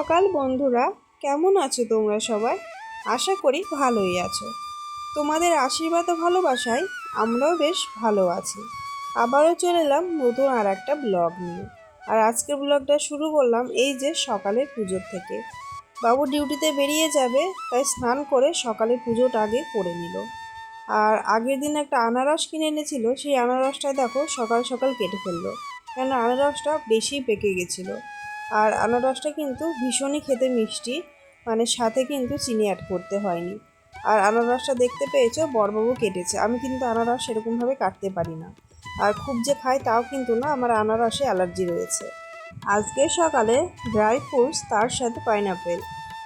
সকাল বন্ধুরা, কেমন আছো তোমরা সবাই? আশা করি ভালোই আছো। তোমাদের আশীর্বাদ ও ভালোবাসায় আমরাও বেশ ভালো আছি। আবারও চলে এলাম নতুন আর একটা ব্লগ নিয়ে। আর আজকের ব্লগটা শুরু করলাম এই যে সকালের পুজোর থেকে। বাবু ডিউটিতে বেরিয়ে যাবে, তাই স্নান করে সকালে পুজোটা আগে করে নিল। আর আগের দিন একটা আনারস কিনে এনেছিল, সেই আনারসটা দেখো সকাল সকাল কেটে ফেলল। কেন আনারসটা বেশি পেকে গেছিল। আর আনারসটা কিন্তু ভীষণই খেতে মিষ্টি মানে সাথে কিন্তু চিনি অ্যাড করতে হয়নি। আর আনারসটা দেখতে পেয়েছ বড়বাবু কেটেছে। আমি কিন্তু আনারস সেরকমভাবে কাটতে পারি না। আর খুব যে খাই তাও কিন্তু না, আমার আনারসে অ্যালার্জি রয়েছে। আজকে সকালে ড্রাই ফ্রুটস তার সাথে পাইনাপেল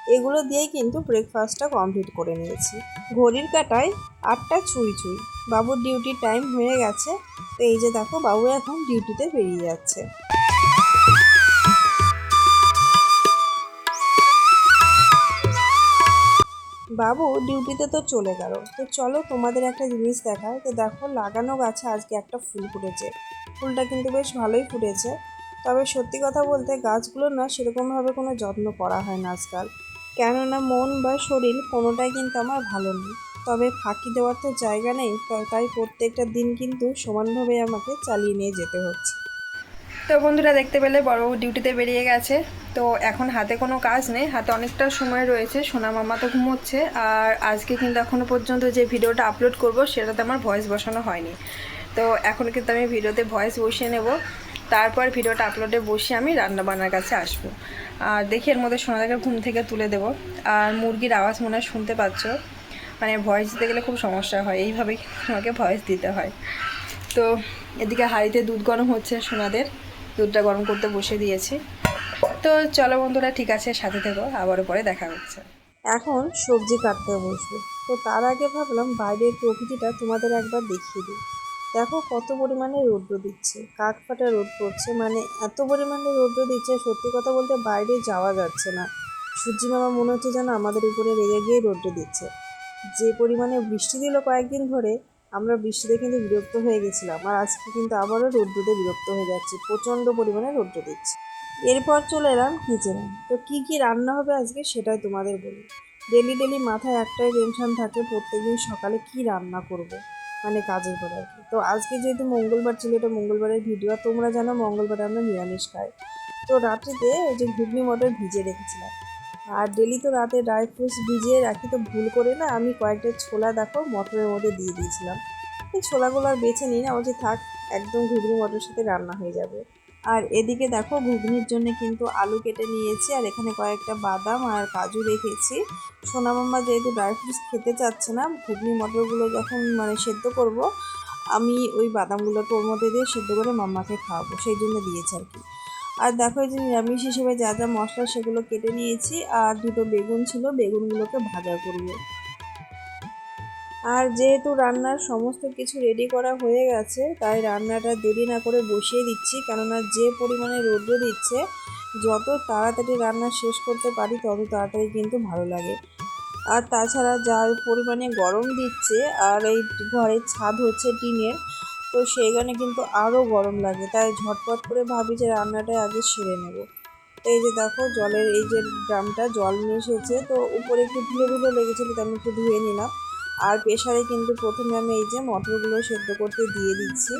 এগুলো দিয়েই কিন্তু ব্রেকফাস্টটা কমপ্লিট করে নিয়েছি। ঘড়ির কাটায় আটটা ছুঁই ছুঁই বাবুর ডিউটির টাইম হয়ে গেছে। তো এই যে দেখো, বাবু এখন ডিউটিতে বেরিয়ে যাচ্ছে। বাবু ডিউটিতে তো চলে গেল। তো চলো তোমাদের একটা জিনিস দেখায় তো দেখো, লাগানো গাছে আজকে একটা ফুল ফুটেছে। ফুলটা কিন্তু বেশ ভালোই ফুটেছে। তবে সত্যি কথা বলতে গাছগুলো না সেরকমভাবে কোনো যত্ন করা হয় না আজকাল। কেননা মন বা শরীর কোনোটাই কিন্তু আমার ভালো নেই। তবে ফাঁকি দেওয়ার তো জায়গা নেই। তাই প্রত্যেকটা দিন কিন্তু সমানভাবে আমাকে চালিয়ে নিয়ে যেতে হচ্ছে। তো বন্ধুরা দেখতে পেলে বড় ডিউটিতে বেরিয়ে গেছে। তো এখন হাতে কোনো কাজ নেই, হাতে অনেকটা সময় রয়েছে, সোনা মামা তো ঘুমোচ্ছে। আর আজকে কিন্তু এখনও পর্যন্ত যে ভিডিওটা আপলোড করব, সেটাতে আমার ভয়েস বসানো হয়নি। তো এখন কিন্তু আমি ভিডিওতে ভয়েস বসিয়ে নেব। তারপর ভিডিওটা আপলোডে বসে আমি রান্নাবান্নার কাছে আসব। আর দেখি এর মধ্যে সোনাদাকে ঘুম থেকে তুলে দেবো। আর মুরগির আওয়াজ মনে হয় শুনতে পাচ্ছ? মানে ভয়েস দিতে গেলে খুব সমস্যা হয় এইভাবেই আমাকে ভয়েস দিতে হয়। তো এদিকে হাঁড়িতে দুধ গরম হচ্ছে সোনাদের। দুধটা গরম করতে বসে দিয়েছি। তো চলো বন্ধুরা, ঠিক আছে, সাথে থেকো, আবারও পরে দেখা হচ্ছে। এখন সবজি কাটতে বসবো। তো তার আগে ভাবলাম বাইরের প্রকৃতিটা তোমাদের একবার দেখিয়ে দিই। দেখো কত পরিমাণে রৌদ্র দিচ্ছে। কাক ফাটা রোদ পড়ছে মানে এত পরিমাণে রৌদ্র দিচ্ছে, সত্যি কথা বলতে বাইরে যাওয়া যাচ্ছে না। সূর্যি মামা মনে হচ্ছে যেন আমাদের উপরে রেগে গিয়ে রৌদ্র দিচ্ছে। যে পরিমাণে বৃষ্টি দিল কয়েকদিন ধরে আমরা বৃষ্টিতে কিন্তু বিরক্ত হয়ে গেছিলাম, আর আজকে কিন্তু আবারও রৌদ্রতে বিরক্ত হয়ে যাচ্ছে, প্রচণ্ড পরিমাণে রৌদ্র দিচ্ছে। এরপর চলে এলাম কিচেনে তো কি কি রান্না হবে আজকে সেটাই তোমাদের বলি। ডেলি ডেলি মাথায় একটাই টেনশন থাকে, প্রত্যেকদিন সকালে কি রান্না করব মানে কাজের পরে আর কি। তো আজকে যেহেতু মঙ্গলবার ছিল এটা মঙ্গলবারের ভিডিও তোমরা জানো মঙ্গলবারে আমরা নিরামিষ খাই। তো রাত্রিতে ওই যে ঘুগনি মটর ভিজে রেখেছিলাম। আর ডেলি তো রাতে ড্রাই ফ্রুটস ভিজিয়ে রাখি, তো ভুল করে না আমি কয়েকটা ছোলা দেখো মটরের মধ্যে দিয়ে দিয়েছিলাম। এই ছোলাগুলো আর বেছে নিই না, বলছি থাক, একদম ঘুগনি মটরের সাথে রান্না হয়ে যাবে। আর এদিকে দেখো ঘুগনির জন্য কিন্তু আলু কেটে নিয়েছি, আর এখানে কয়েকটা বাদাম আর কাজু রেখেছি। সোনা মাম্মা যেহেতু ড্রাই ফ্রুটস খেতে চাচ্ছে না, ঘুগনি মটরগুলো যখন মানে সেদ্ধ করব, আমি ওই বাদামগুলোকে ওর মধ্যে দিয়ে সেদ্ধ করে মাম্মাকে খাওয়াবো, সেই জন্য দিয়েছি আর কি। আর দেখো এই যে নিরামিষ হিসেবে যা যা মশলা সেগুলো কেটে নিয়েছি, আর দুটো বেগুন ছিল, বেগুনগুলোকে ভাজা করব। আর যেহেতু রান্নার সমস্ত কিছু রেডি করা হয়ে গেছে, তাই রান্নাটা দেরি না করে বসিয়ে দিচ্ছি, কেননা যে পরিমাণে রৌদ্র দিচ্ছে, যত তাড়াতাড়ি রান্না শেষ করতে পারি, তত তাড়াতাড়ি কিন্তু ভালো লাগে। আর তাছাড়া যার পরিমাণে গরম দিচ্ছে, আর এই ঘরের ছাদ হচ্ছে টিনের তো সেইখানে কিন্তু আরও গরম লাগে। তাই ঝটপট করে ভাবি যে রান্নাটা আগে সেরে নেব। তো এই যে দেখো জলের এই যে ড্রামটা, জল নিয়ে এসেছে। তো উপরে একটু ধুলো ধুলো লেগেছিলো তো আমি একটু ধুয়ে নিলাম। আর প্রেশারে কিন্তু প্রথমে আমি এই যে মটরগুলো সেদ্ধ করতে দিয়ে দিচ্ছি।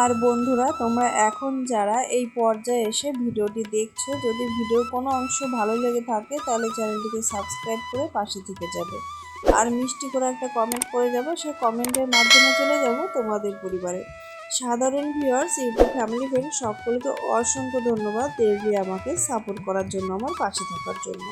আর বন্ধুরা, তোমরা এখন যারা এই পর্যায়ে এসে ভিডিওটি দেখছ, যদি ভিডিওর কোনো অংশ ভালো লেগে থাকে, তাহলে চ্যানেলটিকে সাবস্ক্রাইব করে পাশে থেকে যাবে। আর মিষ্টি করে একটা কমেন্ট করে যাব। সেই কমেন্টের মাধ্যমে চলে যাব তোমাদের পরিবারে। সাধারণ ভিউয়ার্স ইউটিউব ফ্যামিলি ফ্রেন্ড সকলকে অসংখ্য ধন্যবাদ দেবী আমাকে সাপোর্ট করার জন্য, আমার পাশে থাকার জন্য।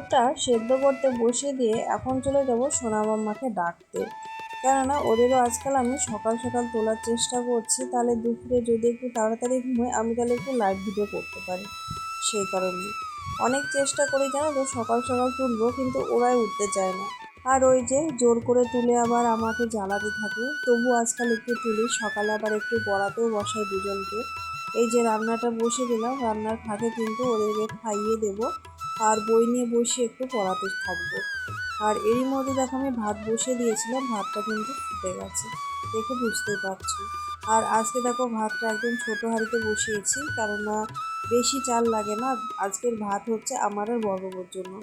মটরটা সেদ্ধ করতে বসিয়ে দিয়ে এখন চলে যাব সোনা মাম্মাকে ডাকতে। কেননা ওদেরও আজকাল আমি সকাল সকাল তোলার চেষ্টা করছি, তাহলে দুপুরে যদি একটু তাড়াতাড়ি ঘুমোয় আমি তাহলে একটু লাইভ ভিডিও করতে পারি। সেই কারণে। অনেক চেষ্টা করি জানো তো, সকাল সকাল তুলবো, কিন্তু ওরাই উঠতে চায় না। আর ওই যে জোর করে তুলে আবার আমাকে জ্বালাতে থাকে, তবু আজকাল একটু তুলি, সকালে আবার একটু পড়াতেও বসাই দুজনকে। এই যে রান্নাটা বসে দিলাম, রান্নার ফাঁকে কিন্তু ওদেরকে খাইয়ে দেবো। আর বই নিয়ে বসে একটু পড়াতে থাকব। আর এরই মধ্যে দেখো আমি ভাত বসিয়ে দিয়েছিলাম, ভাতটা কিন্তু ফুটে গেছে। দেখে বুঝতেই পারছি। আর আজকে দেখো ভাতটা একদম ছোটো হাঁড়িতে বসিয়েছি, কেননা বেশি চাল লাগে না। আজকের ভাত হচ্ছে আমার আর বড়বাবুর জন্য।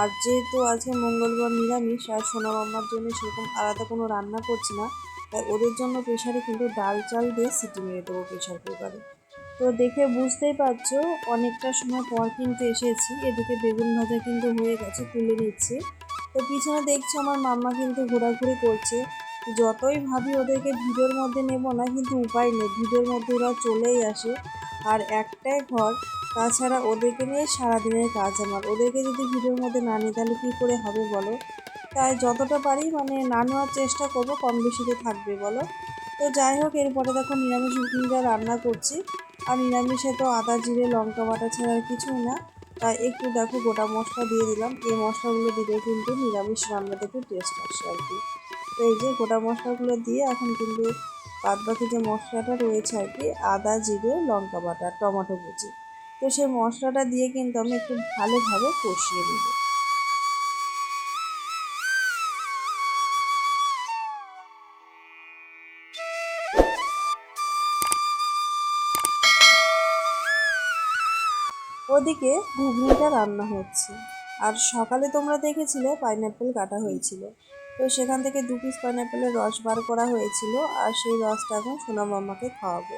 আর যেহেতু আজকে মঙ্গলবার নিরামিষ, আর সোনা মাম্মার জন্য সেরকম আলাদা কোনো রান্না করছি না, তাই ওদের জন্য প্রেশারে কিন্তু ডাল চাল দিয়ে সিটি মেরে দেবো প্রেশার কুকারে। তো দেখে বুঝতেই পারছ, অনেকটা সময় পর কিন্তু এসেছি। এদিকে বেগুন ভাজা কিন্তু হয়ে গেছে, তুলে নিচ্ছি। তো পিছনে দেখছি আমার মাম্মা কিন্তু ঘোরাঘুরি করছে। যতই ভাবি ওদেরকে ভিডিওর মধ্যে নেব না, কিন্তু উপায় নেই। ভিডিওর মধ্যে ওরা চলেই আসে। আর একটাই ঘর, তাছাড়া ওদেরকে নিয়ে সারাদিনের কাজ আমার। ওদেরকে যদি ভিডিওর মধ্যে না নিই, তাহলে কী করে হবে বলো? তাই যতটা পারি মানে না নেওয়ার চেষ্টা করব, কম বেশিতে থাকবে বলো। তো যাই হোক, এরপরে দেখো নিরামিষ যা রান্না করছি। আর নিরামিষে তো আদা, জিরে, লঙ্কা বাটা ছাড়া আর কিছুই না। তাই একটু দেখো গোটা মশলা দিয়ে দিলাম। এই মশলাগুলো দিলে কিন্তু নিরামিষ রান্নাতে একটু টেস্ট আসে আর কি। তো এই যে গোটা মশলাগুলো দিয়ে এখন কিন্তু বাদ বাকি যে মশলাটা রয়েছে আর কি, আদা, জিরে, লঙ্কা বাটা, টমেটো কুচি। তো সেই মশলাটা দিয়ে কিন্তু আমি একটু ভালোভাবে কষিয়ে নেব। ওদিকে ঘুগনিটা রান্না হচ্ছে। আর সকালে তোমরা দেখেছিলে পাইনঅ্যাপেল কাটা হয়েছিল। তো সেখান থেকে দু পিস পাইনঅ্যাপেলের রস বার করা হয়েছিল আর সেই রসটা এখন সোনা মাম্মাকে খাওয়াবো।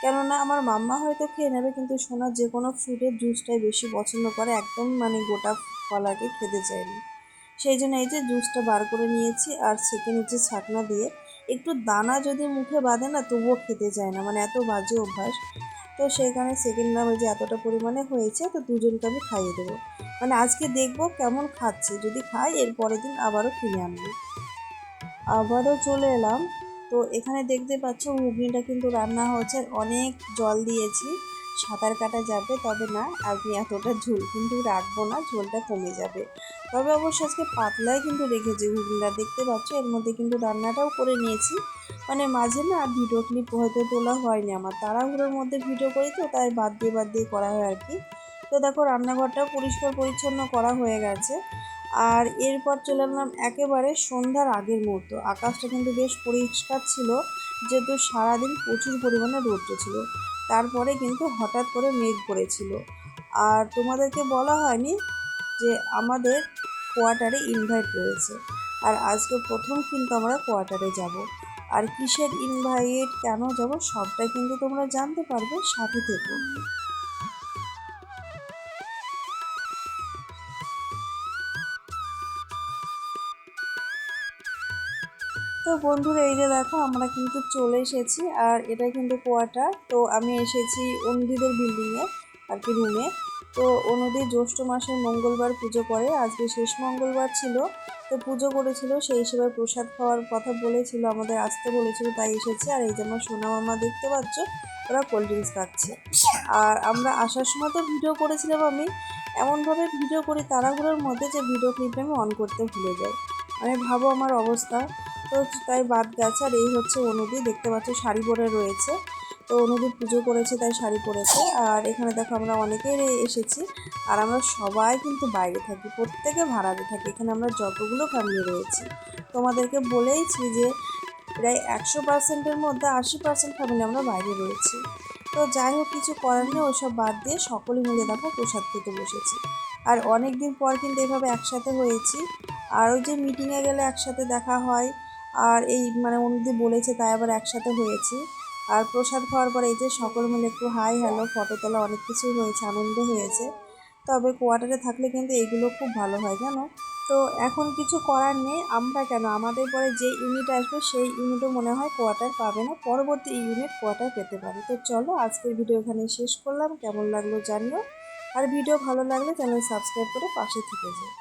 কেননা আমার মাম্মা হয়তো খেয়ে নেবে, কিন্তু সোনা যে কোনো ফ্রুটের জুসটাই বেশি পছন্দ করে, একদম মানে গোটা ফলাকে খেতে চায়নি। সেই জন্য এই যে জুসটা বার করে নিয়েছি আর সেকে নিচে ছাকনা দিয়ে একটু দানা যদি মুখে বাঁধে না, তবুও খেতে চায় না। মানে এত বাজে অভ্যাস। তো সেইখানে সেকেন্ড রাউন্ড যে এতটা পরিমাণে হয়েছে, তো দুজনকে আমি খাইয়ে দেবো। মানে আজকে দেখব কেমন খাচ্ছে। যদি খাই, এর পরের দিন আবারও কিনে আনব। আবারও চলে এলাম। তো এখানে দেখতে পাচ্ছ, ঘুগনিটা কিন্তু রান্না হচ্ছে অনেক জল দিয়েছি। সাঁতার কাটা যাবে, তবে না, আমি এতটা ঝোল কিন্তু রাখব না, ঝোলটা কমে যাবে। তবে অবশ্য আজকে পাতলায় কিন্তু রেখেছি ঘুগনিটা, দেখতে পাচ্ছ? এর মধ্যে কিন্তু রান্নাটাও করে নিয়েছি। মানে মাঝে না ভিডিও ক্লিপ হয়তো তোলা হয়নি আমার, তাড়াহুড়োর মধ্যে ভিডিও করি তো, তাই বাদ দিয়ে বাদ দিয়ে করা হয় আর কি তো দেখো, রান্নাঘরটাও পরিষ্কার পরিচ্ছন্ন করা হয়ে গেছে। আর এরপর চলে এলাম একেবারে সন্ধ্যার আগের মুহূর্ত। আকাশটা কিন্তু বেশ পরিষ্কার ছিল, যেহেতু সারাদিন প্রচুর পরিমাণে রৌদ্র ছিল। তারপরে কিন্তু হঠাৎ করে মেঘ করেছিল। আর তোমাদেরকে বলা হয়নি যে আমাদের কোয়ার্টারে ইনভাইট রয়েছে। আর আজকে প্রথম কিন্তু আমরা কোয়ার্টারে যাব। আর কিসের ইনভাইট, কেন যাব সবটাই কিন্তু তোমরা জানতে পারবে সাথে থেকো তো বন্ধুরা, এই যে দেখো, আমরা কিন্তু চলে এসেছি, আর এটা কিন্তু কোয়ার্টার। তো আমি এসেছি অনুদিদের বিল্ডিংয়ে আর কি রুমে তো অনুদি জ্যৈষ্ঠ মাসের মঙ্গলবার পুজো করে, আজকে শেষ মঙ্গলবার ছিল। তো পুজো করেছিল, সেই হিসেবে প্রসাদ খাওয়ার কথা বলেছিল, আমাদের আসতে বলেছিল, তাই এসেছে। আর এই যে আমার সোনা মামা দেখতে পাচ্ছ, ওরা কোল্ড ড্রিঙ্কস খাচ্ছে। আর আমরা আসার সময় তো ভিডিও করেছিলাম আমি। এমনভাবে ভিডিও করি তাড়াহুড়োর মধ্যে যে ভিডিও ক্লিপটা আমি অন করতে ভুলে যাই। মানে ভাবো আমার অবস্থা। তো তাই বাদ গেছে। আর এই হচ্ছে অনুদি, দেখতে পাচ্ছ শাড়ি পরে রয়েছে। তো অনুদি পুজো করেছে, তাই শাড়ি পরেছে। আর এখানে দেখো আমরা অনেকেই এসেছি, আর আমরা সবাই কিন্তু বাইরে থাকি, প্রত্যেকে ভাড়াতে থাকি। এখানে আমরা যতগুলো ফ্যামিলি রয়েছি। তোমাদেরকে বলেইছি যে প্রায় একশো পার্সেন্টের মধ্যে আশি পার্সেন্ট ফ্যামিলি আমরা বাইরে রয়েছি। তো যাই হোক, কিছু করার নেই ওসব বাদ দিয়ে সকলে মিলে দেখো প্রসাদ খেতে বসেছি। আর অনেক দিন পর কিন্তু এভাবে একসাথে হয়েছি। আর ওই যে মিটিংয়ে গেলে একসাথে দেখা হয় আর এই মানে অনুদি বলেছে, তাই আবার একসাথে হয়েছি। আর প্রসাদ খাওয়ার পরে এই যে সকল মিলে একটু হাই হ্যালো, ফটো তোলা অনেক কিছুই হয়েছে, আনন্দ হয়েছে। তবে কোয়ার্টারে থাকলে কিন্তু এইগুলো খুব ভালো হয়, জানো? তো এখন কিছু করার নেই, আমরা কেন? আমাদের পরে যে ইউনিট আসবে, সেই ইউনিটও মনে হয় কোয়ার্টার পাবে না, পরবর্তী ইউনিট কোয়ার্টার পেতে পারে। তো চলো, আজকের ভিডিও এখানে শেষ করলাম, কেমন লাগল জানিও। আর ভিডিও ভালো লাগলে চ্যানেল সাবস্ক্রাইব করে পাশে থেকে যাও।